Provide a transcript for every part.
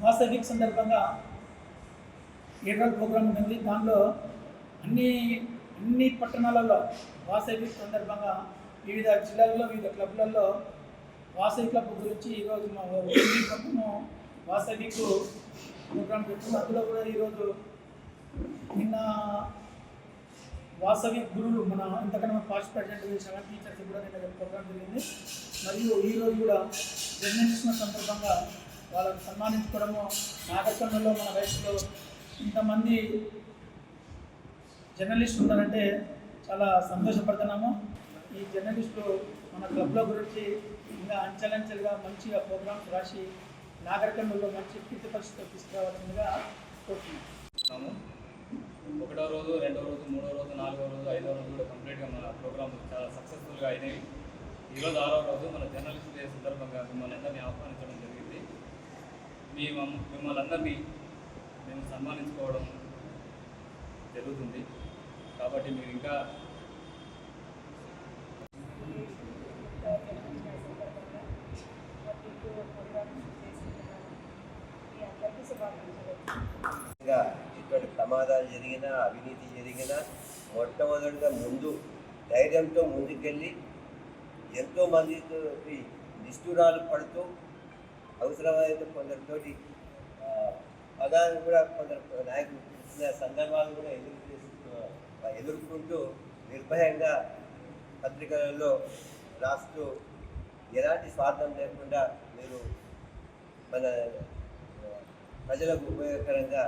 వాస్తవిక్ సందర్భంగా ఏడాది ప్రోగ్రాం ఉంటుంది దానిలో అన్ని అన్ని పట్టణాలలో వాసవి సందర్భంగా వివిధ జిల్లాల్లో వివిధ క్లబ్లలో వాసవి క్లబ్ గురించి ఈరోజు మా క్లబ్ను మొత్తము ప్రోగ్రాం పెట్టింది అందులో కూడా ఈరోజు నిన్న వాసవి గురువులు మన ఇంతకన్నా పాస్ట్ ప్రెసిడెంట్ సెవెన్ టీచర్స్ కూడా నిన్న ప్రోగ్రాం జరిగింది. మరియు ఈరోజు కూడా జన్మదిన సందర్భంగా వాళ్ళని సన్మానించుకోవడము నాగరికంలో మన వయసులో ఇంతమంది జర్నలిస్టులు ఉన్నారంటే చాలా సంతోషపడుతున్నాము. ఈ జర్నలిస్టులు మన క్లబ్ల గురించి ఇంకా అంచెలంచెలుగా మంచిగా ప్రోగ్రామ్స్ రాసి నాగరికంలో మంచి కీర్తి పరిస్థితులు తీసుకురావాల్సిందిగా కోరుతున్నాము ఒకటో రోజు రెండో రోజు మూడో రోజు నాలుగో రోజు ఐదో రోజు కూడా కంప్లీట్గా మన ప్రోగ్రామ్ చాలా సక్సెస్ఫుల్గా అయినాయి ఈరోజు ఆరో రోజు మన జర్నలిస్ట్ డే సందర్భంగా మిమ్మల్ని అందరినీ ఆహ్వానించడం జరిగింది. మీ మిమ్మల్ని అందరినీ మేము సన్మానించుకోవడం జరుగుతుంది. కాబట్టి మీరు ఇంకా ఇంకా ఇటువంటి ప్రమాదాలు జరిగినా అవినీతి జరిగినా మొట్టమొదటిగా ముందు ధైర్యంతో ముందుకెళ్ళి ఎంతో మందితోటి నిష్ఠురాలు పడుతూ అవసరమైతే కొందరితోటి ఆ, పదాన్ని కూడా కొందరు నాయకులు సందర్భాలు కూడా ఎదురు చేస్తూ ఎదుర్కొంటూ నిర్భయంగా పత్రికలలో రాస్తూ ఎలాంటి స్వార్థం లేకుండా మీరు మన ప్రజలకు ఉపయోగకరంగా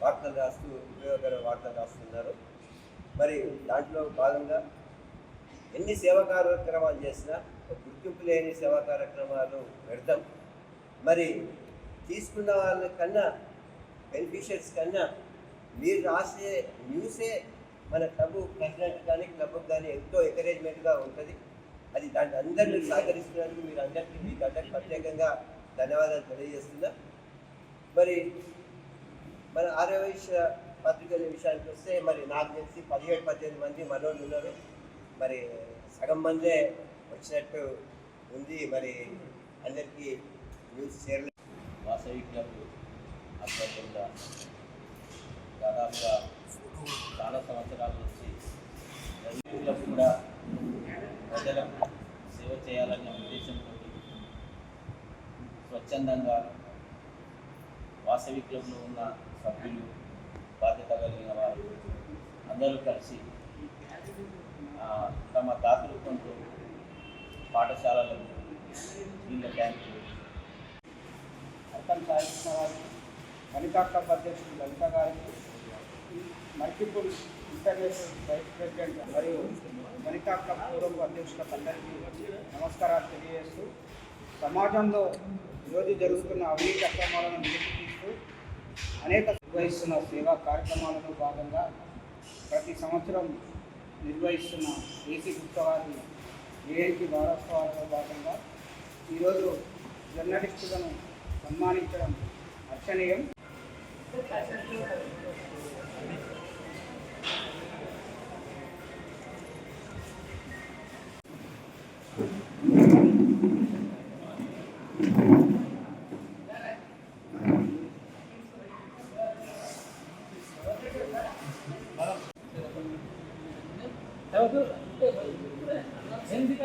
వార్తలు రాస్తూ ఉపయోగకర వార్తలు రాస్తున్నారు. మరి దాంట్లో భాగంగా ఎన్ని సేవా కార్యక్రమాలు చేసినా ఒక గుర్తింపు లేని సేవా కార్యక్రమాలు పెడతాం. మరి తీసుకున్న వాళ్ళ కన్నా బెనిఫిషియర్స్ కన్నా మీరు రాసే న్యూసే మన క్లబ్ ప్రెసిడెంట్ కానీ క్లబ్ కానీ ఎంతో ఎంకరేజ్మెంట్గా ఉంటుంది. అది దాన్ని అందరినీ సహకరిస్తున్నందుకు మీరు అందరికీ మీకు అందరికీ ప్రత్యేకంగా ధన్యవాదాలు తెలియజేస్తున్నా. మరి మన ఆరోగ్య పత్రికల విషయానికి వస్తే మరి నాకు తెలిసి పదిహేడు పద్దెనిమిది మంది మనోళ్ళు ఉన్నారు. మరి సగం మందే వచ్చినట్టు ఉంది మరి అందరికీ న్యూస్ షేర్ వాసవి క్లబ్ ఆధ్వర్యంలో దాదాపుగా చాలా సంవత్సరాల నుంచి రవి క్లబ్ కూడా ప్రజలకు సేవ చేయాలనే ఉద్దేశంతో స్వచ్ఛందంగా వాసవి క్లబ్లో ఉన్న సభ్యులు బాధ్యత కలిగిన వారు అందరూ కలిసి తమ దాతృత్వంతో పాఠశాలలకు నీళ్ళ ట్యాంకులు అర్థం సాధించిన వారికి వనితా అధ్యక్షుడు లలిత గారికి మల్టిపుల్ ఇంటర్నేషనల్ వైస్ ప్రెసిడెంట్ మరియు వనితా క్లబ్ పూర్వ తండ్రికి నమస్కారాలు తెలియజేస్తూ సమాజంలో ఈరోజు జరుగుతున్న అవినీతి అక్రమాలను నిరూపిస్తూ అనేక నిర్వహిస్తున్న సేవా కార్యక్రమాలలో భాగంగా ప్రతి సంవత్సరం నిర్వహిస్తున్న ఏసీ గుప్తవారి ఏఐటి వారోత్సవాలలో భాగంగా ఈరోజు జర్నలిస్టులను సన్మానించడం అర్చనీయం Thank you. ಹೆಂಗೆ